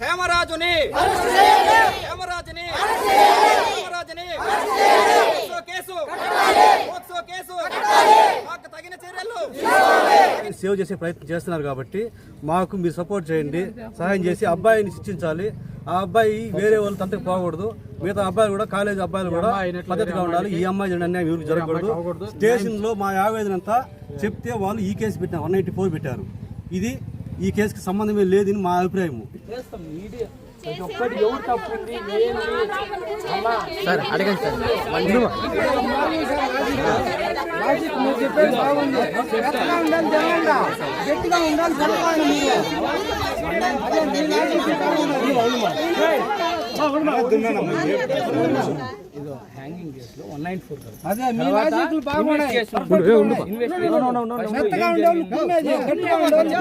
హేమరాజుని హేమరాజుని హేమరాజుని POCSO case! POCSO case! మాకు తగిన చర్యలు! సేవ్ చేసే ప్రయత్నం చేస్తున్నారు కాబట్టి మాకు మీరు సపోర్ట్ చేయండి సహాయం చేసి అబ్బాయిని శిక్షించాలి. ఆ అబ్బాయి వేరే వాళ్ళ తంతకు పోకూడదు. మిగతా అబ్బాయిలు కూడా కాలేజ్ అబ్బాయిలు కూడా పద్ధతిగా ఉండాలి. ఈ అమ్మాయి అన్యాయం ఎవరికి జరగకూడదు. స్టేషన్లో మా ఆవేదన అంతా చెప్తే వాళ్ళు ఈ కేసు పెట్టారు వన్ నైన్టీ ఫోర్ పెట్టారు. ఇది ఈ కేసుకి సంబంధమే లేదని మా అభిప్రాయము సార్ అడగండి సార్ అదే మీ లాజిక్లు బాగున్నాయి మెత్తగా ఉండేవాళ్ళు కుమ్మేది, గట్టిగా ఉండేవాళ్ళు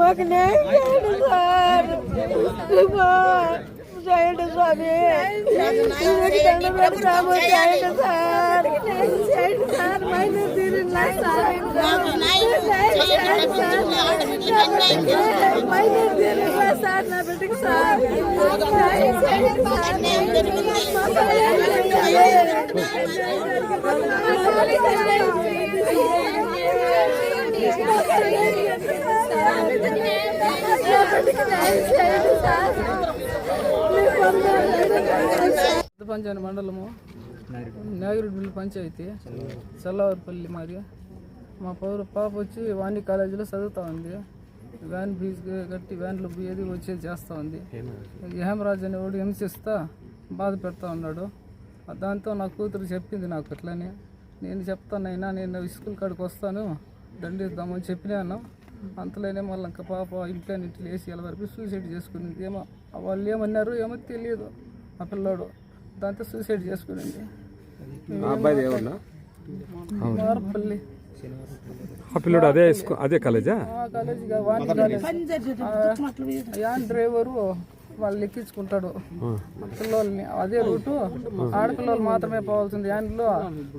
మాకు న్యాయం చేయండి సార్, చేయండి స్వామి మీకు దండం పెడతాము చేయండి సార్ చేయండి సార్ మైనర్ తీరిన సార్ మైనర్ తీరిన సార్ నా బిడ్డకి సార్ న్యాయం చేయండి పంచాయతీ మండలము నాగిరెడ్డిపల్లి పంచాయతీ చల్లవారిపల్లి మరి మా పౌర పాప వచ్చి వాణి కాలేజీలో చదువుతా ఉంది. వ్యాన్ ఫీజు కట్టి వ్యాన్లో పోయేది వచ్చేది చేస్తూ ఉంది. హేమరాజు అనేవాడు హింసిస్తా బాధ పెడతా ఉన్నాడు. దాంతో నా కూతురు చెప్పింది నాకు అట్లనే. నేను చెప్తానైనా నేను స్కూల్ కాడికి వస్తాను. దండిద్దామని చెప్పినాను. అంతలోనే మళ్ళీ ఇంకా పాప ఇంట్లో ఇంట్లో వేసి వరకు సూసైడ్ చేసుకునింది ఏమో వాళ్ళు ఏమన్నారు ఏమో తెలియదు ఆ పిల్లోడు. దాంతో సూసైడ్ చేసుకునింది. మారపల్లి. ఆ పిల్లడు అదే అదే కాలేజా? యాన్ డ్రైవరు వాళ్ళు ఎక్కించుకుంటాడు. పిల్లల్ని. అదే రూటు. ఆడపిల్లలు మాత్రమే పోవాల్సింది. యాన్లో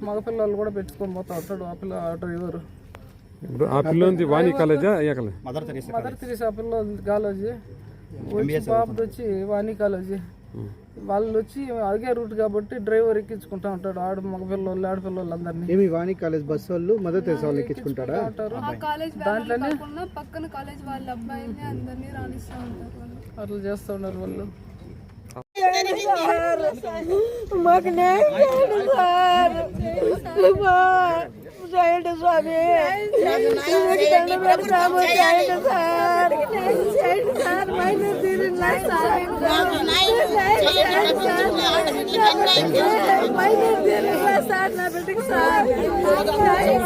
మగ పిల్లలు కూడా పెట్టుకొని పోతా ఉంటాడు ఆ పిల్ల ఆ డ్రైవరు. ఇప్పుడు ఆ పిల్లోంది వాణి కాలేజా ఏ కాలేజ్? మదర్ తెరీసా పిల్ల కాలేజీ. వచ్చి పాపది వచ్చి వాణి కాలేజీ. వాళ్ళు వచ్చి అడిగే రూట్ కాబట్టి డ్రైవర్ ఎక్కించుకుంటా ఉంటాడు. ఆడ మగ పిల్లలు ఆడపిల్లలు అందరినీ ఏమి వాణి కాలేజ్ బస్ వాళ్ళు మదర్ తెరిసే వాళ్ళు కాలేజ్ దాంట్లోనే పక్కన కాలేజ్ వాళ్ళ అబ్బాయిని అందరినీ రాణిస్తూ ఉంటారు వాళ్ళు. అట్లా చేస్తూ ఉన్నారు వాళ్ళు. మాకు న్యాయం చేయండి సార్. సార్, చేయండి స్వామి మీకు దండం పెడతాము చేయండి సార్ చేయండి సార్ మైనర్ తీరిన సార్ మైనర్ తీరిన సార్ నా బిడ్డకి సార్ న్యాయం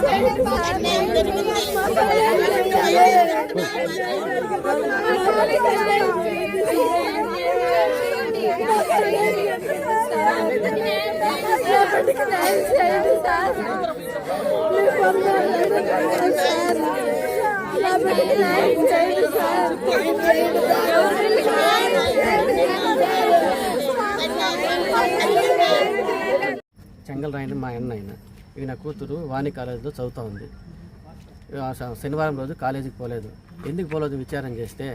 చేయండి సార్. చెంగల్ రాయని మా అన్న ఆయన. ఇవి నా కూతురు వాణి కాలేజీలో చదువుతూ ఉంది. శనివారం రోజు కాలేజీకి పోలేదు. ఎందుకు పోలేదు విచారం చేస్తే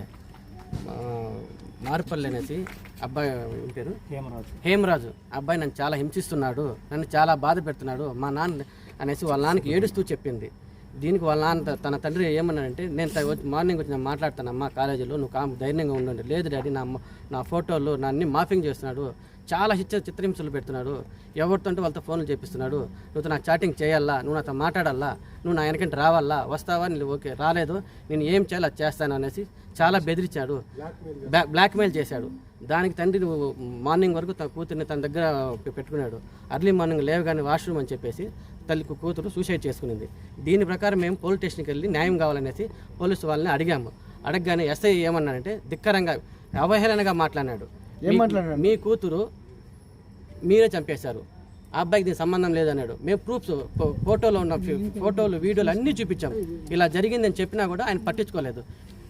మారుపల్లి అనేసి అబ్బాయి పేరు? హేమరాజు. హేమరాజు. అబ్బాయి నన్ను చాలా హింసిస్తున్నాడు. నన్ను చాలా బాధ పెడుతున్నాడు. మా నాన్న అనేసి వాళ్ళ నాన్నకి ఏడుస్తూ చెప్పింది. దీనికి వాళ్ళ నాన్న తన తండ్రి ఏమన్నాడంటే నేను వచ్చి- మార్నింగ్ వచ్చి నేను మాట్లాడతానమ్మా కాలేజీలో నువ్వు కామ్ ధైర్యంగా ఉండండి. లేదు డాడీ నా నా ఫోటోలు నా మాఫింగ్ చేస్తున్నాడు. చాలా చిత్ర చిత్రహింసలు పెడుతున్నాడు. ఎవరితో అంటే వాళ్ళతో ఫోన్లు చేపిస్తున్నాడు. నువ్వు నా చాటింగ్ చేయాలా? నువ్వు నాతో మాట్లాడాలా? నువ్వు నా వెనకంటే రావాలా? వస్తావా? నేను ఓకే రాలేదు. నేను ఏం చేయాలా చేస్తాను అనేసి చాలా బెదిరించాడు. బ్లాక్మెయిల్ చేశాడు. దానికి తండ్రి నువ్వు మార్నింగ్ వరకు తన కూతుర్ని తన దగ్గర పెట్టుకున్నాడు. అర్లీ మార్నింగ్ లేవగానే వాష్రూమ్ అని చెప్పేసి తల్లి కూతురు సూసైడ్ చేసుకునింది. దీని ప్రకారం మేము పోలీస్ స్టేషన్కి వెళ్ళి న్యాయం కావాలనేసి పోలీసు వాళ్ళని అడిగాము. అడగగానే ఎస్ఐ ఏమన్నాడంటే ధిక్కరంగా అవహేళనగా మాట్లాడినాడు. మీ- మీ కూతురు మీరే చంపేశారు. ఆ అబ్బాయికి దీనికి సంబంధం లేదన్నాడు. మేము ప్రూఫ్స్ ఫోటోలో ఉన్న ఫోటోలు వీడియోలు అన్నీ చూపించాం ఇలా జరిగిందని చెప్పినా కూడా ఆయన పట్టించుకోలేదు.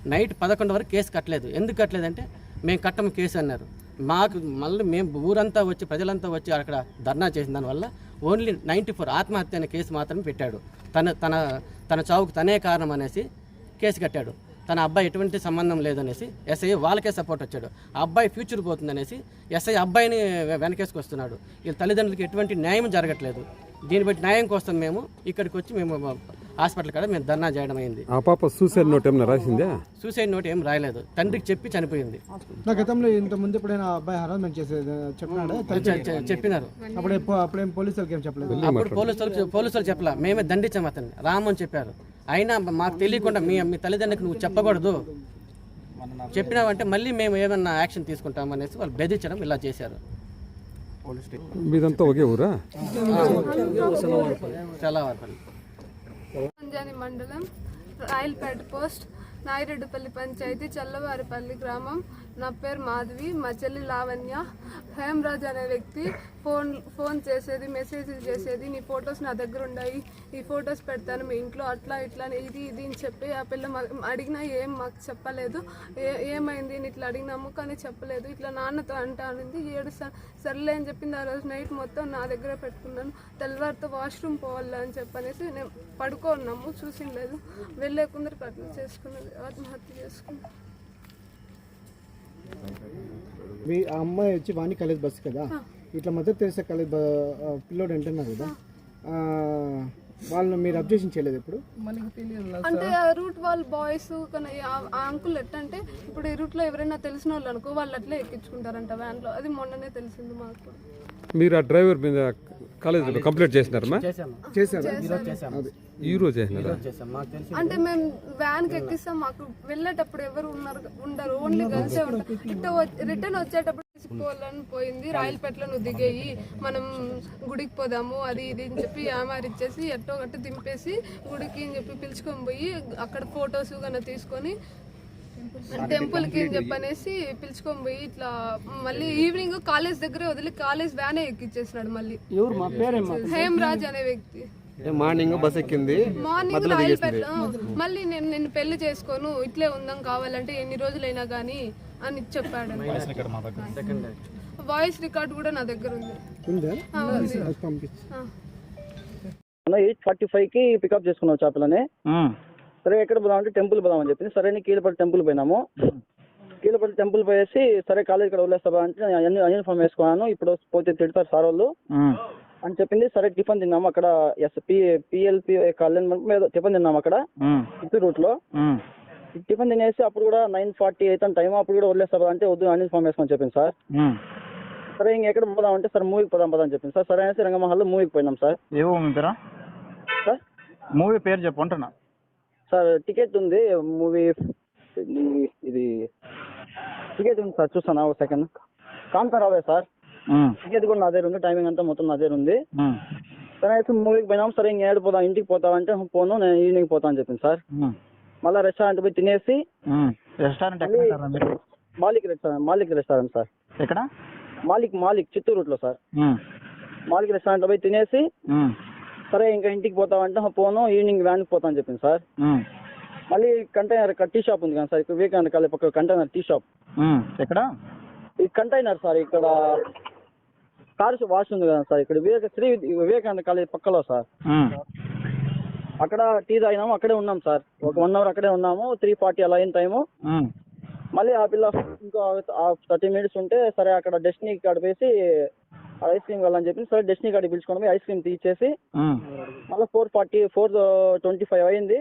నైట్ పదకొండు వరకు కేసు కట్టలేదు. ఎందుకు కట్టలేదంటే మేము కట్టము కేసు అన్నారు. మాకు మళ్ళీ మేము ఊరంతా వచ్చి ప్రజలంతా వచ్చి అక్కడ ధర్నా చేసిన దానివల్ల ఓన్లీ నైంటీ ఫోర్ ఆత్మహత్య అనే కేసు మాత్రమే పెట్టాడు. తన తన తన చావుకు తనే కారణం అనేసి కేసు కట్టాడు. తన అబ్బాయి ఎటువంటి సంబంధం లేదనేసి ఎస్ఐ వాళ్ళకే సపోర్ట్ వచ్చాడు. ఆ అబ్బాయి ఫ్యూచర్ పోతుందనేసి ఎస్ఐ అబ్బాయిని వె- వెనకేసుకొస్తున్నాడు. వీళ్ళ తల్లిదండ్రులకి ఎటువంటి న్యాయం జరగట్లేదు. దీన్ని బట్టి న్యాయం కోసం మేము ఇక్కడికి వచ్చి మేము హాస్పిటల్ కాడ మేము ధర్నా చేయడం అయింది. ఆ పాప సూసైడ్ నోట్ ఏమైనా రాసిందా? సూసైడ్ నోట్ ఏం రాయలేదు. తండ్రికి చెప్పి చనిపోయింది. నా గతంలో ఇంత ముందు ఎప్పుడైనా అబ్బాయి హరాస్మెంట్ చేసేది చెప్పినాడు? చె- చె- చెప్పినారు. అప్పుడే అప్పుడేం పోలీసులకి ఏం చెప్పలేదు? అప్పుడు పోలీసులు పోలీసులు చెప్పలా. మేమే దండించాం అతన్ని. రామని చెప్పారు. అయినా మాకు తెలియకుండా మీ మీ తల్లిదండ్రులకు నువ్వు చెప్పకూడదు. చెప్పినావంటే మళ్ళీ మేము ఏమన్నా యాక్షన్ తీసుకుంటాం అనేసి వాళ్ళు బెదిరించడం ఇలా చేశారు. మీదంతా ఒకే ఊరా? చాలా వరకు పింజాని మండలం రాయలపేట పోస్ట్ నాయిరెడ్డిపల్లి పంచాయతీ చల్లవారిపల్లి గ్రామం నా పేరు మాధవి మా చెల్లి లావణ్య. హేమరాజ్ అనే వ్యక్తి ఫోన్ ఫోన్ చేసేది మెసేజ్ చేసేది నీ ఫొటోస్ నా దగ్గర ఉన్నాయి ఈ ఫొటోస్ పెడతాను మీ ఇంట్లో అట్లా ఇట్లా అని ఇది ఇది అని చెప్పి ఆ పిల్ల అడిగినా ఏం మాకు చెప్పలేదు. ఏ ఏమైంది నేను ఇట్లా అడిగినాము కానీ చెప్పలేదు. ఇట్లా నాన్నతో అంటా అనింది ఏడు సర్లే అని చెప్పింది ఆ రోజు నైట్ మొత్తం నా దగ్గర పెట్టుకున్నాను. తెల్లవారితో వాష్రూమ్ పోవాలి అని చెప్పనేసి నేను పడుకోన్నాము చూసిండలేదు. వెళ్ళే కొందరికి అట్లా చేసుకున్నది ఆత్మహత్య చేసుకున్నాను. మీ ఆ అమ్మాయి వచ్చి వాణి కాలేజ్ బస్సు కదా? ఇట్లా మదర్ తెరిసే కాలేజ్ పిల్లోడు అంటున్నారు కదా? ఆ, వాళ్ళని మీరు అబ్జెక్షన్ చేయలేదు ఇప్పుడు మనకి తెలియదు అంటే ఆ రూట్ వాళ్ళ బాయ్స్ కానీ ఆ- అంకుల్ ఎట్టంటే ఇప్పుడు ఈ రూట్లో ఎవరైనా తెలిసిన వాళ్ళు అనుకో వాళ్ళు అట్లే ఎక్కించుకుంటారంట వ్యాన్లో అది మొన్ననే తెలిసింది మాకు. మీరు ఆ డ్రైవర్ మీద కాలేజీలో కంప్లీట్ చేసినారమ్మా? చేశాము. ఈ రోజు చేసినారా? చేశాం మాకు తెలిసి అంటే మేము వ్యాన్కి ఎక్కిస్తాం మాకు వెళ్ళేటప్పుడు ఎవరు ఉన్నారు ఉండరు. ఓన్లీ గర్ల్సే ఉంటారు. రిటర్న్ వచ్చేటప్పుడు తీసుకుపోవాలని పోయింది. రాయలపేటలో నువ్వు దిగేయి మనం గుడికి పోదాము అది ఇది అని చెప్పి ఆమారిచ్చేసి ఎట్టో గట్ట దింపేసి గుడికి అని చెప్పి పిలుచుకొని పోయి అక్కడ ఫొటోస్ కన్నా తీసుకొని టెంపుల్కి అని చెప్పనేసి పిలుచుకొని పోయి ఇట్లా మళ్ళీ ఈవినింగ్ కాలేజ్ దగ్గరే వదిలి కాలేజ్ వ్యానే ఎక్కిచ్చేసినాడు మళ్ళీ. ఎవరు? మా పేరేమో? హేమరాజ్ అనే వ్యక్తి. మార్నింగ్ బస్ ఎక్కింది. మార్నింగ్ మళ్ళీ నేను నిన్ను పెళ్ళి చేసుకోను ఇట్లే ఉందాం కావాలంటే ఎన్ని రోజులైనా కానీ అని చెప్పాడు. సెకండ్ వాయిస్ రికార్డ్ కూడా నా దగ్గర ఉంది. ఎయిట్ ఫార్టీ ఫైవ్కి పికప్ చేసుకున్నాం చేపలని సరే ఎక్కడ పోదాం అంటే టెంపుల్ పోదాం అని చెప్పింది. సరే అని కీలపల్లి టెంపుల్ పోయినాము. కీలపల్లి టెంపుల్ పోయేసి సరే కాలేజ్ ఇక్కడ వదిలేస్తా అంటే నేను అన్ని యూనిఫామ్ వేసుకున్నాను. ఇప్పుడు పోతే తిడతారు సార్ వాళ్ళు. అని చెప్పింది. సరే టిఫిన్ తిన్నాము అక్కడ. S P PLP Kalyan tiffin తిన్నాము అక్కడ. చిత్తూరు రూట్లో టిఫిన్ తినేసి అప్పుడు కూడా నైన్ ఫార్టీ అయితే టైం అప్పుడు కూడా వదిలేస్తా అంటే వద్దు యూనిఫామ్ వేసుకొని చెప్పింది సార్. సరే ఇంక ఎక్కడ పోదాం అంటే సార్ మూవీకి పోదాం పదా అని చెప్పింది సార్. సరే అనేసి రంగమహల్లో మూవీకి పోయినాం సార్. పేరా? సార్? మూవీ పేరు చెప్పు అంటున్నా. సార్ టికెట్ ఉంది. మూవీ ఇది టికెట్ ఉంది సార్ చూస్తాను ఒక సెకండ్. సార్. ఉమ్, టికెట్ కూడా నా దగ్గర ఉంది టైమింగ్ అంతా మొత్తం నా దగ్గర ఉంది. సరే అయితే మూవీకి పోయినాం. సరే ఇంక ఏడు పోదాం ఇంటికి పోతావా అంటే పోను నేను ఈవినింగ్ పోతా అని చెప్పింది సార్. మళ్ళీ రెస్టారెంట్ పోయి తినేసి. Restaurant Malik restaurant Malik restaurant sir. ఎక్కడ? మాలిక్ మాలిక్ చిత్తూరు రూట్లో సార్. ఉమ్, మాలిక్ రెస్టారెంట్లో పోయి తినేసి సరే ఇంకా ఇంటికి పోతావంటే పోను ఈవినింగ్ వ్యాన్కి పోతా అని చెప్పింది సార్. మళ్ళీ కంటైనర్ టీ షాప్ ఉంది కదా సార్ ఇక్కడ వివేకానంద కాలేజ్ పక్క కంటైనర్ టీ షాప్. ఎక్కడ? ఈ కంటైనర్ సార్ ఇక్కడ కార్ వాష్ ఉంది కదా సార్ ఇక్కడ వివేక శ్రీ వివేకానంద కాలేజ్ పక్కలో సార్. అక్కడ టీ తాగినాము అక్కడే ఉన్నాం సార్. ఒక వన్ అవర్ అక్కడే ఉన్నాము త్రీ ఫార్టీ అలా అయిన టైము. మళ్ళీ ఆ పిల్ల ఇంకో థర్టీ మినిట్స్ ఉంటే సరే అక్కడ డెస్టినీ గడిపేసి ఐస్ క్రీమ్ కావాలని చెప్పి సరే డెస్టినీ కాడికి పిలుచుకొని పోయి ఐస్ క్రీమ్ తీసేసి మళ్ళీ four forty four twenty five అయింది.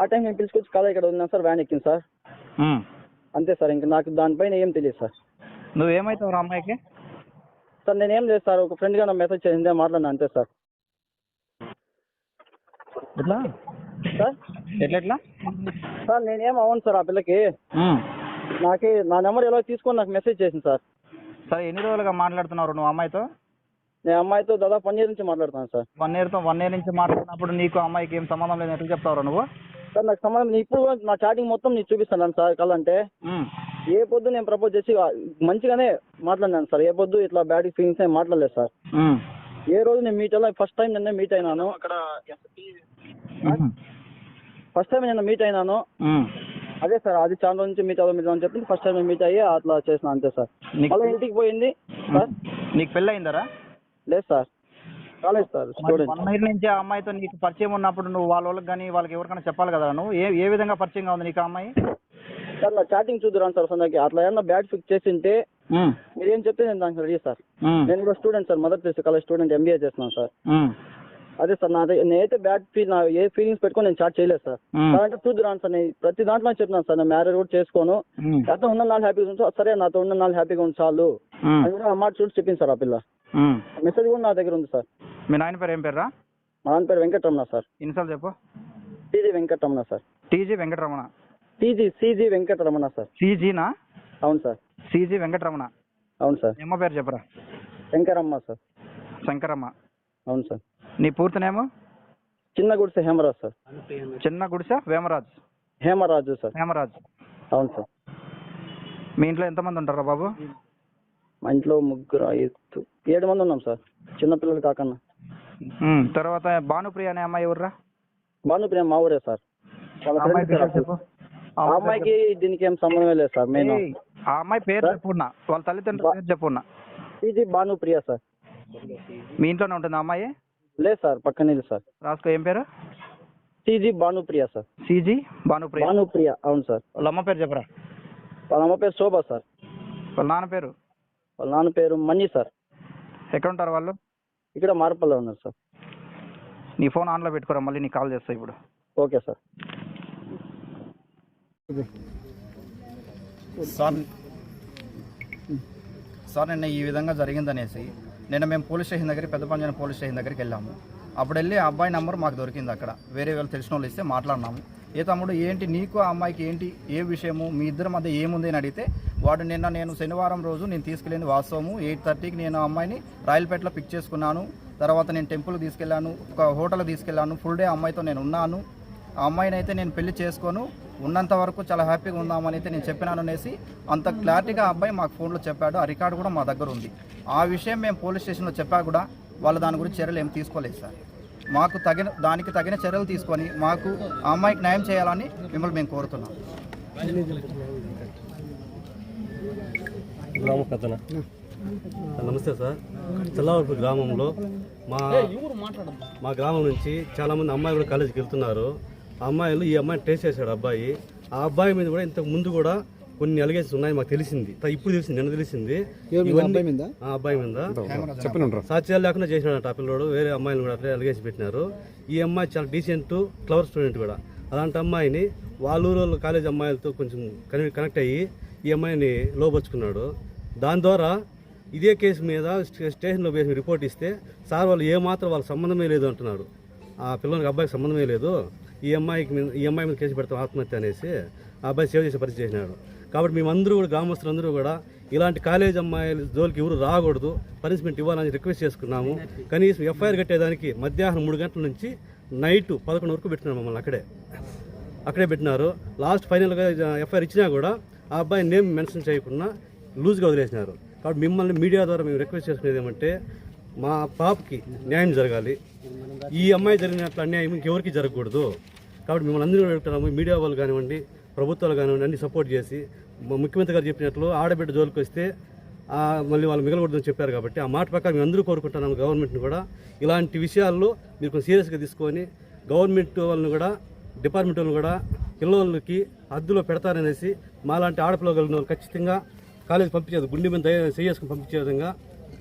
ఆ టైం మేము పిలుచుకొచ్చి కాలేజ్ ఇక్కడ ఉన్నాం సార్ వ్యాన్ ఎక్కింది సార్. అంతే సార్ ఇంకా నాకు దానిపైన ఏం తెలియదు సార్. నువ్వేమైతావు రా అమ్మాయికి? సార్ నేనేం లేదు సార్ ఒక ఫ్రెండ్గా నా మెసేజ్ చేసిందే మాట్లాడినా అంతే సార్. ఎట్లా? సార్? ఎట్లా ఎట్లా సార్ నేనేం అవ్వను సార్ ఆ పిల్లకి. నాకే నా నెంబర్ ఎలా తీసుకొని నాకు మెసేజ్ చేసింది సార్. సరే ఎన్ని రోజులుగా మాట్లాడుతున్నావు నువ్వు అమ్మాయితో? నేను అమ్మాయితో దాదాపు వన్ ఇయర్ నుంచి మాట్లాడుతాను సార్. వన్ ఇయర్తో వన్ ఇయర్ నుంచి మాట్లాడినప్పుడు నీకు అమ్మాయికి ఏం సంబంధం లేదు ఎట్లా చెప్తావు నువ్వు? సార్ నాకు సంబంధం నీ ఇప్పుడు నా చాటింగ్ మొత్తం నీకు చూపిస్తాను సార్ కావాలంటే ఉమ్, ఏ పొద్దు నేను ప్రపోజ్ చేసి మంచిగానే మాట్లాడినాను సార్. ఏ పొద్దు ఇట్లా బ్యాడ్ ఫీలింగ్స్ ఏం మాట్లాడలేదు సార్. ఏ రోజు నేను మీట్ అయ్యా ఫస్ట్ టైం నిన్న మీట్ అయినాను. అక్కడ ఫస్ట్ టైం నిన్న మీట్ అయినాను. అదే సార్ అది చాలా రోజు నుంచి మీట్ అవ్వదు మీట్ అని చెప్పి ఫస్ట్ టైం మీట్ అయ్యి అట్లా చేసిన అంతే సార్. మళ్ళీ ఇంటికి పోయింది సార్. నీకు పెళ్ళి అయిందరా లేదు sir. College sir student. One year నుంచి ఆ అమ్మాయితో నీకు పరిచయం ఉన్నప్పుడు నువ్వు వాళ్ళ వాళ్ళకి కానీ వాళ్ళకి ఎవరికైనా చెప్పాలి కదా నువ్వు? ఏ ఏ విధంగా పరిచయంగా ఉంది నీకు ఆ అమ్మాయి? సార్ నా చాటింగ్ చూద్దురాను సార్ సందాకి అట్లా ఏమన్నా బ్యాడ్ ఫిక్స్ చేసింటే మీరు ఏం చెప్తే నేను దానికి రెడీ సార్. నేను కూడా student sir mother Teresa college student MBA చేస్తున్నాను సార్. అదే సార్ నా నేనైతే బ్యాడ్ ఫీల్ నా ఏ ఫీలింగ్స్ పెట్టుకొని నేను చాట్ చేయలేదు సార్. అంటే చూద్దురాను సార్ నేను ప్రతి దాంట్లో చెప్తున్నాను సార్ నేను మ్యారేజ్ కూడా చేసుకోను. నాతో ఉన్న నాలుగు హ్యాపీగా ఉంచు సరే. నాతో ఉన్న నాలుగు హ్యాపీగా ఉంచు చాలు. అని కూడా ఆ మాట చూసి చెప్పింది సార్ ఆ పిల్ల. మెసేజ్ కూడా నా దగ్గర ఉంది సార్. మీ నాయన పేరు ఏం పేరురా? మా నాన్న పేరు వెంకటరమణ సార్. ఇన్సాల్ చెప్పు? TG Venkataramana sir. TG Venkataramana. TG CG Venkataramana sir. సీజీనా? అవును సార్. సీజీ వెంకటరమణ. అవును సార్. అమ్మ పేరు చెప్పరా? శంకరమ్మ సార్. శంకరమ్మ. అవును సార్. నీ పూర్తినేమో చిన్న గుడిసె హేమరాజ్ సార్. చిన్న గుడిసె వేమరాజ్? హేమరాజు సార్. హేమరాజ్. అవును సార్. మీ ఇంట్లో ఎంతమంది ఉంటారా బాబు? మా ఇంట్లో ముగ్గురు ఐదు ఏడు మంది ఉన్నాం సార్. చిన్నపిల్లలు కాకన్నా. ఉమ్, తర్వాత భానుప్రియ అనే అమ్మాయి ఎవర్రా? భానుప్రియ మా ఊరే సార్. వాళ్ళ అమ్మాయి పేరు సార్. చెప్పు. ఆ అమ్మాయికి దీనికి ఏం సంబంధమే లేదు సార్ మెయిన్ ఏయ్, ఆ అమ్మాయి పేరు చెప్పున్నా వాళ్ళ తల్లిదండ్రుల పేరు చెప్పున్నా టీజీ భానుప్రియ సార్. మీ ఇంట్లోనే ఉంటుంది ఆ అమ్మాయి? లేదు సార్ పక్కనే సార్. రాసుకో ఏం పేరు? TG Bhanupriya sir. CG Bhanupriya. Bhanupriya అవును సార్. వాళ్ళ అమ్మ పేరు చెప్పరా? వాళ్ళ అమ్మ పేరు శోభ సార్. వాళ్ళ నాన్న పేరు? వాళ్ళ నాన్న పేరు మణి సార్. ఎక్కడ ఉంటారు వాళ్ళు? ఇక్కడ మార్పల్లో ఉన్నారు సార్. నీ ఫోన్ ఆన్లో పెట్టుకోరా మళ్ళీ నీకు కాల్ చేస్తా ఇప్పుడు. Okay sir. సార్ సార్ నిన్న ఈ విధంగా జరిగిందనేసి నిన్న మేము పోలీస్ స్టేషన్ దగ్గర పెద్ద పంజాన పోలీస్ స్టేషన్ దగ్గరికి వెళ్ళాము. అప్పుడు వెళ్ళి ఆ అబ్బాయి నెంబర్ మాకు దొరికింది అక్కడ. వేరే వాళ్ళు తెలిసిన వాళ్ళు ఇస్తే మాట్లాడినాము. ఏ తమ్ముడు ఏంటి నీకు ఆ అమ్మాయికి ఏంటి ఏ విషయము మీ ఇద్దరి మధ్య ఏముంది అని అడిగితే వాడు నిన్న నేను శనివారం రోజు నేను తీసుకెళ్ళింది వాస్తవము. ఎయిట్ థర్టీకి నేను అమ్మాయిని రాయలపేటలో పిక్ చేసుకున్నాను. తర్వాత నేను టెంపుల్ తీసుకెళ్ళాను ఒక హోటల్ తీసుకెళ్ళాను. ఫుల్ డే అమ్మాయితో నేను ఉన్నాను. ఆ అమ్మాయిని అయితే నేను పెళ్ళి చేసుకోను. ఉన్నంత వరకు చాలా హ్యాపీగా ఉందామని అయితే నేను చెప్పినాను అనేసి అంత క్లారిటీగా అబ్బాయి మాకు ఫోన్లో చెప్పాడు. ఆ రికార్డు కూడా మా దగ్గర ఉంది. ఆ విషయం మేము పోలీస్ స్టేషన్లో చెప్పా కూడా వాళ్ళు దాని గురించి చర్యలు ఏం తీసుకోలేదు సార్. మాకు తగిన దానికి తగిన చర్యలు తీసుకొని మాకు ఆ అమ్మాయికి న్యాయం చేయాలని మిమ్మల్ని మేము కోరుతున్నాం. గ్రామ నమస్తే సార్. చల్లవరపు గ్రామంలో మా మా గ్రామం నుంచి చాలా మంది అమ్మాయిలు కూడా కాలేజీకి వెళ్తున్నారు. అమ్మాయిలు ఈ అమ్మాయిని టేస్ట్ చేశాడు అబ్బాయి. ఆ అబ్బాయి మీద కూడా ఇంతకు ముందు కూడా కొన్ని అలిగేషన్స్ ఉన్నాయి మాకు తెలిసింది. త- ఇప్పుడు తెలిసింది నిన్న తెలిసింది. ఇవన్నీ- అబ్బాయి మీద? ఆ అబ్బాయి మీద. చెప్పండి సాక్ష్యాలు లేకుండా చేసినాడు ఆ పిల్లోడు. వేరే అమ్మాయిలు కూడా అట్లే అలిగేసి పెట్టినారు. ఈ అమ్మాయి చాలా డీసెంట్ క్లవర్ స్టూడెంట్ కూడా. అలాంటి అమ్మాయిని వాళ్ళ ఊరు కాలేజ్ అమ్మాయిలతో కొంచెం కనెక్ట్ కనెక్ట్ అయ్యి ఈ అమ్మాయిని లోపరుచుకున్నాడు. దాని ద్వారా ఇదే కేసు మీద స్టే- స్టేషన్లో వేసి రిపోర్ట్ ఇస్తే సార్ వాళ్ళు ఏమాత్రం వాళ్ళ సంబంధమే లేదు అంటున్నారు ఆ పిల్లలకి అబ్బాయికి సంబంధమే లేదు. ఈ అమ్మాయికి మీద ఈ అమ్మాయి మీద కేసు పెడతాం ఆత్మహత్య అనేసి ఆ అబ్బాయి సేవ్ చేసే పరిస్థితి చేసినాడు. కాబట్టి మేమందరూ కూడా గ్రామస్తులందరూ కూడా ఇలాంటి కాలేజ్ అమ్మాయిల జోలికి ఎవరు రాకూడదు పనిష్మెంట్ ఇవ్వాలని రిక్వెస్ట్ చేసుకున్నాము. కనీసం ఎఫ్ఐఆర్ కట్టేదానికి మధ్యాహ్నం మూడు గంటల నుంచి నైట్ పదకొండు వరకు పెట్టినారు మమ్మల్ని అక్కడే. అక్కడే పెట్టినారు. లాస్ట్ ఫైనల్గా ఎఫ్ఐఆర్ ఇచ్చినా కూడా ఆ అబ్బాయి నేమ్ మెన్షన్ చేయకుండా లూజ్గా వదిలేసినారు. కాబట్టి మిమ్మల్ని మీడియా ద్వారా మేము రిక్వెస్ట్ చేసుకునేది ఏమంటే మా పాపకి న్యాయం జరగాలి. ఈ అమ్మాయి జరిగినట్లు అన్యాయం ఇంకెవరికి జరగకూడదు. కాబట్టి మిమ్మల్ని అందరూ అడుగుతున్నాము మీడియా వాళ్ళు కానివ్వండి ప్రభుత్వాలు కానివ్వండి అన్ని సపోర్ట్ చేసి ముఖ్యమంత్రి గారు చెప్పినట్లు ఆడబిడ్డ జోలికి వస్తే మళ్ళీ వాళ్ళు మిగలకూడదని చెప్పారు కాబట్టి ఆ మాట ప్రకారం మేము అందరూ కోరుకుంటున్నాము గవర్నమెంట్ని కూడా. ఇలాంటి విషయాల్లో మీరు కొంచెం సీరియస్గా తీసుకొని గవర్నమెంట్ వాళ్ళని కూడా డిపార్ట్మెంట్ వాళ్ళు కూడా పిల్లలకి హద్దులో పెడతారనేసి మాలాంటి ఆడపిల్ల వాళ్ళు ఖచ్చితంగా కాలేజీ పంపించేది గుండె మీద దయ చేసుకుని పంపించే విధంగా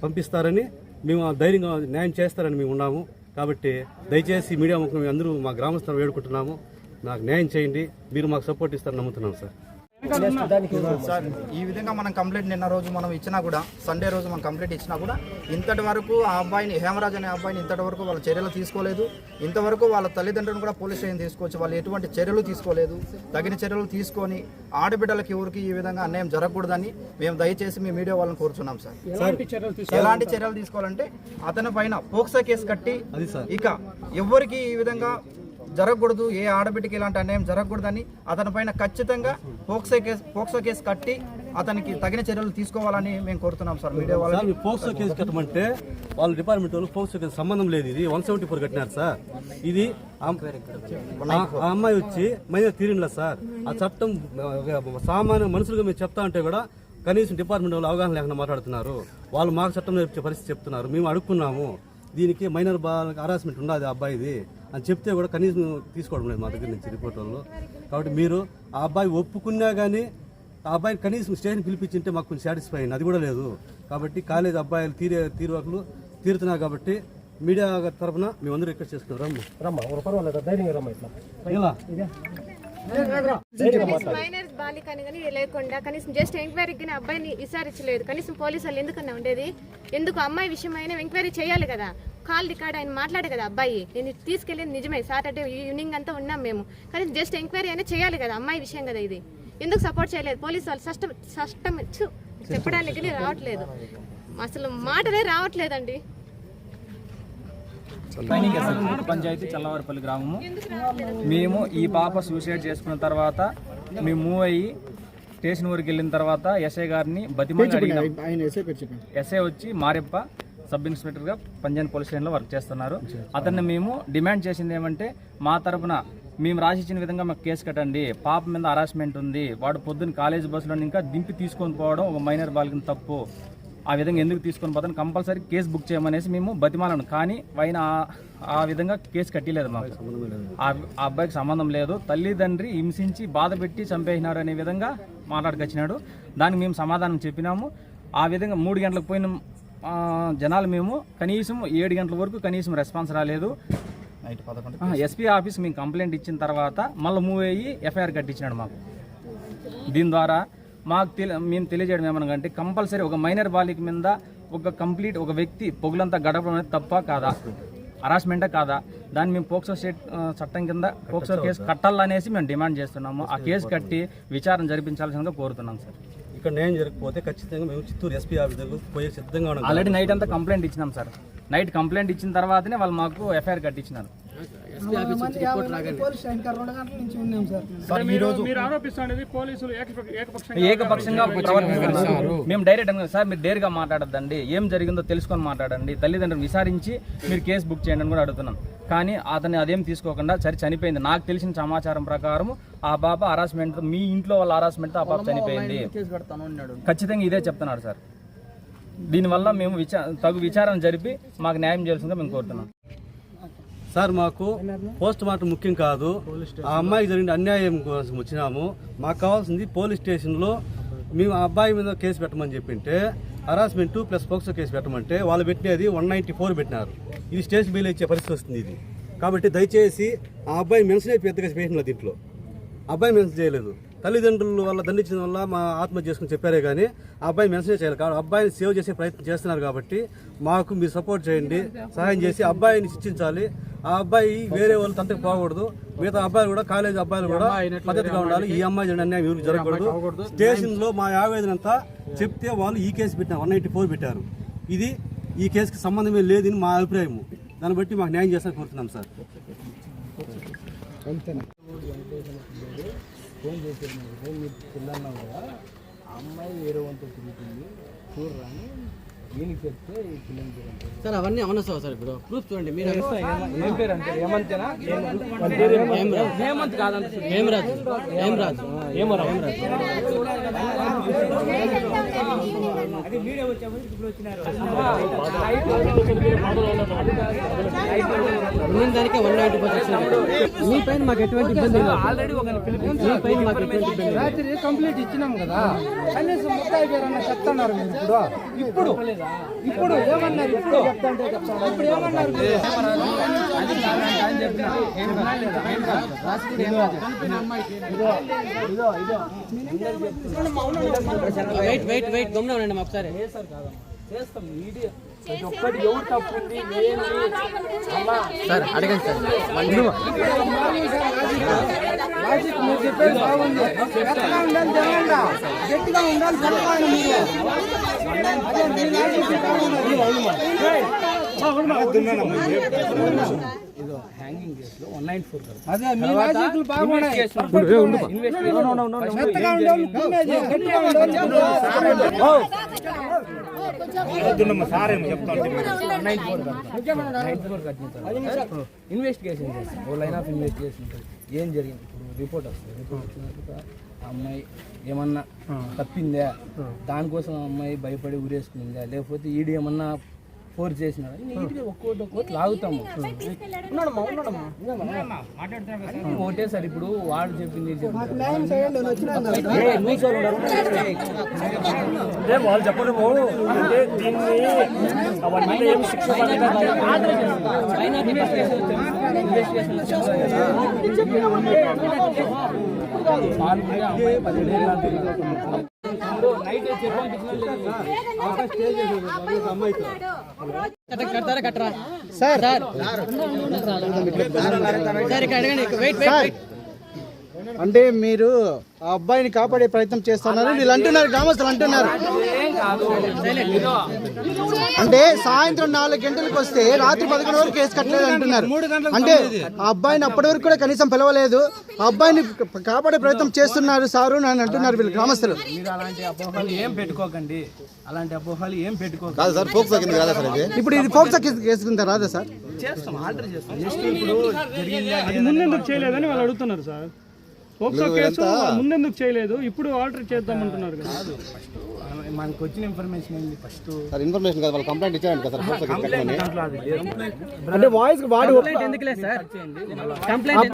పంపిస్తారని మేము ఆ ధైర్యంగా న్యాయం చేస్తారని మేము ఉన్నాము. కాబట్టి దయచేసి మీడియా ముఖం అందరూ మా గ్రామస్తులు వేడుకుంటున్నాము. నాకు న్యాయం చేయండి. మీరు మాకు సపోర్ట్ ఇస్తారని నమ్ముతున్నాం సార్. సార్ ఈ విధంగా మనం కంప్లైంట్ నిన్న రోజు మనం ఇచ్చినా కూడా సండే రోజు మనం కంప్లైంట్ ఇచ్చినా కూడా ఇంతటి వరకు ఆ అబ్బాయిని హేమరాజ్ అనే అబ్బాయిని ఇంతటి వరకు వాళ్ళ చర్యలు తీసుకోలేదు. ఇంతవరకు వాళ్ళ తల్లిదండ్రులను కూడా పోలీస్ స్టేషన్ తీసుకొచ్చి వాళ్ళు ఎటువంటి చర్యలు తీసుకోలేదు. తగిన చర్యలు తీసుకొని ఆడబిడ్డలకి ఎవరికి ఈ విధంగా అన్యాయం జరగకూడదని మేము దయచేసి మీ మీడియా వాళ్ళని కోరుచున్నాం సార్ ఎలాంటి చర్యలు తీసుకోవాలంటే అతని పైన పోక్సో కేసు కట్టి ఇక ఎవరికి ఈ విధంగా జరగకూడదు ఏ ఆడబిడ్డకి ఇలాంటి అన్యాయం జరగకూడదని అతని పైన ఖచ్చితంగా పోక్సో కేసు పోక్సో కేసు కట్టి అతనికి తగిన చర్యలు తీసుకోవాలని మేము కోరుతున్నాం సార్. మీడియా మీరు పోక్సో కేసు కట్టమంటే వాళ్ళ డిపార్ట్మెంట్ వాళ్ళు పోక్సో కేసు సంబంధం లేదు. ఇది వన్ సెవెంటీ ఫోర్ కట్టినారు సార్. ఇది ఆ అమ్మాయి వచ్చి మైనర్ తీరిండ్లా సార్. ఆ చట్టం సామాన్య మనుషులుగా మీరు చెప్తా ఉంటే కూడా కనీసం డిపార్ట్మెంట్ వాళ్ళు అవగాహన లేకుండా మాట్లాడుతున్నారు. వాళ్ళు మాకు చట్టం నేర్పించే పరిస్థితి చెప్తున్నారు. మేము అడుక్కున్నాము. దీనికి మైనర్ బాల్ హరాస్మెంట్ ఆ అబ్బాయిది అని చెప్తే కూడా కనీసం తీసుకోవడం లేదు మా దగ్గర నుంచి రిపోర్ట్ వాళ్ళు. కాబట్టి మీరు ఆ అబ్బాయి ఒప్పుకున్నా కానీ ఆ అబ్బాయిని కనీసం స్టేషన్ పిలిపించింటే మాకు కొంచెం సాటిస్ఫై అయింది. అది కూడా లేదు. కాబట్టి కాలేజ్ అబ్బాయిలు తీరే తీరువాకులు తీరుతున్నారు కాబట్టి మీడియా తరఫున మేమందరూ రిక్వెస్ట్ చేసుకున్నాం రమ్మ. ఇలా మైనర్ బాలిక అని కానీ లేకుండా కనీసం జస్ట్ ఎంక్వైరీకి అబ్బాయిని విచారించలేదు కనీసం పోలీసు వాళ్ళు ఎందుకన్నా ఉండేది? ఎందుకు అమ్మాయి విషయమైన ఎంక్వైరీ చేయాలి కదా? కాల్ రికార్డ్ ఆయన మాట్లాడే కదా అబ్బాయి? నేను తీసుకెళ్ళేది నిజమే. సాటర్డే ఈవినింగ్ అంతా ఉన్నాం మేము. కానీ జస్ట్ ఎంక్వైరీ అయినా చేయాలి కదా అమ్మాయి విషయం కదా ఇది. ఎందుకు సపోర్ట్ చేయలేదు? పోలీసు వాళ్ళు సష్టం సష్టం చెప్పడానికి రావట్లేదు. అసలు మాటలే రావట్లేదండి. పంచాయతీ చల్లవారిపల్లి గ్రామము. మేము ఈ పాప సూసైడ్ చేసుకున్న తర్వాత మేము మూవ్ అయ్యి స్టేషన్ వరకు వెళ్ళిన తర్వాత ఎస్ఐ గారిని అడిగినాం. చెప్పండి. ఎస్ఐ వచ్చి మారెప్ప సబ్ ఇన్స్పెక్టర్గా పంజాన్ పోలీస్ స్టేషన్లో వర్క్ చేస్తున్నారు. అతన్ని మేము డిమాండ్ చేసింది ఏమంటే మా తరపున మేము రాసిచ్చిన విధంగా మాకు కేసు కట్టండి. పాప మీద హరాస్మెంట్ ఉంది. వాడు పొద్దున్న కాలేజ్ బస్సులో ఇంకా దింపి తీసుకొని పోవడం ఒక మైనర్ బాలికని తప్పు. ఆ విధంగా ఎందుకు తీసుకొని పోతాను? కంపల్సరీ కేసు బుక్ చేయమనేసి మేము బతిమాలను కానీ ఆయన ఆ- విధంగా కేసు కట్టలేదు మాకు. ఆ అబ్బాయికి సంబంధం లేదు. తల్లిదండ్రి హింసించి బాధ పెట్టి చంపేసినారు అనే విధంగా మాట్లాడుకొచ్చినాడు. దానికి మేము సమాధానం చెప్పినాము. ఆ విధంగా మూడు గంటలకు పోయిన జనాలు మేము కనీసం ఏడు గంటల వరకు కనీసం రెస్పాన్స్ రాలేదు. ఎస్పీ ఆఫీస్ మేము కంప్లైంట్ ఇచ్చిన తర్వాత మళ్ళీ మూవ్ అయ్యి ఎఫ్ఐఆర్ కట్టించినాడు మాకు. దీని ద్వారా మాకు తెలి మేము తెలియజేయడం ఏమనగంటే కంపల్సరీ ఒక మైనర్ బాలిక మీద ఒక కంప్లీట్ ఒక వ్యక్తి పొగులంతా గడపడం అనేది తప్ప కాదా? హరాస్మెంటా కాదా? దాన్ని మేము పోక్సో స్టేట్ చట్టం కింద పోక్సో కేసు కట్టాలనేసి మేము డిమాండ్ చేస్తున్నాము. ఆ కేసు కట్టి విచారణ జరిపించాల్సిందిగా కోరుతున్నాం సార్. ఇక్కడ న్యాయం జరగకపోతే ఖచ్చితంగా మేము చిత్తూరు ఎస్పీ ఆఫీస్ దగ్గర పోయే సిద్ధంగా ఉన్నాం. ఆల్రెడీ నైట్ అంతా కంప్లైంట్ ఇచ్చినాం సార్. నైట్ కంప్లైంట్ ఇచ్చిన తర్వాతనే వాళ్ళు మాకు ఎఫ్ఐఆర్ కట్టించినారు. ఎస్పీ ఆఫీస్ నుంచి రిపోర్ట్ రాగానే సార్. ఈ రోజు ఏకపక్షంగా ప్రవర్తిస్తున్నారు మేము డైరెక్ట్ సార్ మీరు డైరెక్ట్గా మాట్లాడద్దండి. ఏం జరిగిందో తెలుసుకొని మాట్లాడండి. తల్లిదండ్రులు విచారించి మీరు కేసు బుక్ చేయండి అని కూడా అడుగుతున్నాం. కానీ అతన్ని అదేం తీసుకోకుండా సరే చనిపోయింది. నాకు తెలిసిన సమాచారం ప్రకారం ఆ పాప హరాస్మెంట్ మీ ఇంట్లో వాళ్ళ హరాస్మెంట్ ఆ పాప చనిపోయింది. ఖచ్చితంగా ఇదే చెప్తున్నాడు సార్. దీనివల్ల మేము విచా తగు విచారణ జరిపి మాకు న్యాయం చేయాల్సిందిగా మేము కోరుతున్నాం. సార్ మాకు పోస్ట్ మార్టం ముఖ్యం కాదు. ఆ అమ్మాయికి జరిగిన అన్యాయం కోసం వచ్చినాము. మాకు కావాల్సింది పోలీస్ స్టేషన్లో మేము ఆ అబ్బాయి మీద కేసు పెట్టమని చెప్పింటే హరాస్మెంట్ ప్లస్ పోక్సో కేసు పెట్టమంటే వాళ్ళు పెట్టినది వన్ నైంటీ ఫోర్ పెట్టినారు. ఇది స్టేషన్ బిల్ ఇచ్చే పరిస్థితి వస్తుంది ఇది. కాబట్టి దయచేసి ఆ అబ్బాయి మెన్షన్ అయిపోయి పెద్దగా చేసిన దీంట్లో. అబ్బాయి మెన్షన్ చేయలేదు. తల్లిదండ్రులు వల్ల దండించడం వల్ల మా ఆత్మహత్య చేసుకుని చెప్పారే కానీ ఆ అబ్బాయి మెన్షన్ చేయాలి కాబట్టి అబ్బాయిని సేవ్ చేసే ప్రయత్నం చేస్తున్నారు కాబట్టి మాకు మీరు సపోర్ట్ చేయండి సహాయం చేసి అబ్బాయిని శిక్షించాలి. ఆ అబ్బాయి వేరే వాళ్ళు తంతకు పోకూడదు. మిగతా అబ్బాయిలు కూడా కాలేజ్ అబ్బాయిలు కూడా పద్ధతిగా ఉండాలి. ఈ అమ్మాయి అన్యాయం ఎవరికి జరగకూడదు. స్టేషన్లో మా ఆవేదన అంతా చెప్తే వాళ్ళు ఈ కేసు పెట్టినారు వన్ నైన్టీ ఫోర్ పెట్టారు. ఇది ఈ కేసుకి సంబంధమే లేదని మా అభిప్రాయం దాన్ని బట్టి మాకు న్యాయం చేస్తాను కోరుతున్నాం సార్. ఫోన్ చేసేది మీరు పిల్లన్నావు కదా అమ్మాయి వేరే వాళ్ళతో తిరుగుతుంది. చూడరా అని దీనికి చెప్తే ఈ పిల్లలకి సార్ అవన్నీ అవునా సార్ సార్ ఇప్పుడు? ప్రూఫ్ చూడండి మీరు ఏం పేరు అంటే? హేమంత్. కాదంట హేమరాజు. హేమరాజు. ఉన్న దానికే వన్ నైన్టీ పర్సెంట్ మీ పైన మాకు ఎటువంటి ఇబ్బంది లేదు. మీ పైన మాకు ఎటువంటి ఇబ్బంది రాత్రి కంప్లీట్ ఇచ్చినాం కదా. కనీసం ముద్దాయి గారు అన్న చెప్తున్నారు మీరు ఇప్పుడు. ఇప్పుడు? ఇప్పుడు ఏమన్నారు? ఇప్పుడు చెప్తాంటే చెప్తాను ఇప్పుడు ఏమన్నారు మీరు? వెయిట్ వెయిట్ వెయిట్ గమ్మున ఉండండి ఒకసారి. సార్ అడగండి సార్. లాజిక్ మీరు చెప్పేది బాగుంది. గట్టిగా ఉండాలి జరగండా గట్టిగా ఉండాలి చెప్పాలి మీరు. అదే మీ లాజిక్ బాగుంది. అదే మీ లాజిక్లు బాగున్నాయి మెత్తగా ఉండాలి కుమ్మేది, గట్టిగా ఉండాలి ఇన్వెస్టిగేషన్ చేస్తాం ఓ లైన్ ఆఫ్ ఇన్వెస్టిగేషన్ ఉంటుంది ఏం జరిగింది? ఇప్పుడు రిపోర్ట్ వస్తుంది. రిపోర్ట్ వచ్చిన అమ్మాయి ఏమన్నా తప్పిందా? దానికోసం ఆ అమ్మాయి భయపడి ఊరేసుకుందా? లేకపోతే ఈడు ఏమన్నా ఫోర్స్ నీట్గా ఒక్కోటి ఒక్కోటి లాగుతాము. ఉన్నాడమ్మా ఉన్నాడమ్మా. ఒకటేసారి ఇప్పుడు వాడు చెప్పింది వాళ్ళు చెప్పడము అంటే దీన్ని అవన్నీ ఏమి శిక్ష పడలేదు. అయినా ఇన్వెస్టిగేషన్ వచ్చాము. ఇన్వెస్టిగేషన్ వచ్చాము. వాళ్ళు కూడా అమ్మాయి పదిహేడు ఏళ్ళ పిల్ల. ఇప్పుడు నైట్ వచ్చి పంపించిన సార్ అంటే మీరు ఆ అబ్బాయిని కాపాడే ప్రయత్నం చేస్తున్నారు. వీళ్ళు అంటున్నారు గ్రామస్తులు అంటున్నారు. అంటే సాయంత్రం నాలుగు గంటలకు వస్తే రాత్రి పదకొండు వరకు కేసు కట్టలేదు అంటున్నారు. అంటే ఆ అబ్బాయిని అప్పటి వరకు కూడా కనీసం పిలవలేదు. ఆ అబ్బాయిని కాపాడే ప్రయత్నం చేస్తున్నారు సారు అని అంటున్నారు వీళ్ళు గ్రామస్తులు. మీరు అలాంటి అపోహలు ఏం పెట్టుకోకండి. అలాంటి అపోహలు ఏం పెట్టుకోకండి. కాదు సార్ ఫోక్స్ కింద కాదా సార్ ఇది? ఇప్పుడు ఇది ఫోక్సా కేసు కేసుకుందా రాదా సార్? చేస్తాం ఆల్టర్ చేస్తాం. ఇప్పుడు జరిగింది చేయలేదని వాళ్ళు అడుగుతున్నారు సార్. పోక్సో కేసు ముందెందుకు చేయలేదు? ఇప్పుడు ఆర్డర్ చేద్దామంటున్నారు కదా. మనకు వచ్చిన ఇన్ఫర్మేషన్ ఏంటి ఫస్ట్ సార్ ఇన్ఫర్మేషన్ కాదు వాళ్ళు కంప్లైంట్ ఇచ్చారంట కదా సార్ ఫోక్సో కేసు కట్టమని. దాంట్లో అది. లేదు అంటే వాయిస్ వాడు ఎందుకులే సార్ కంప్లైంట్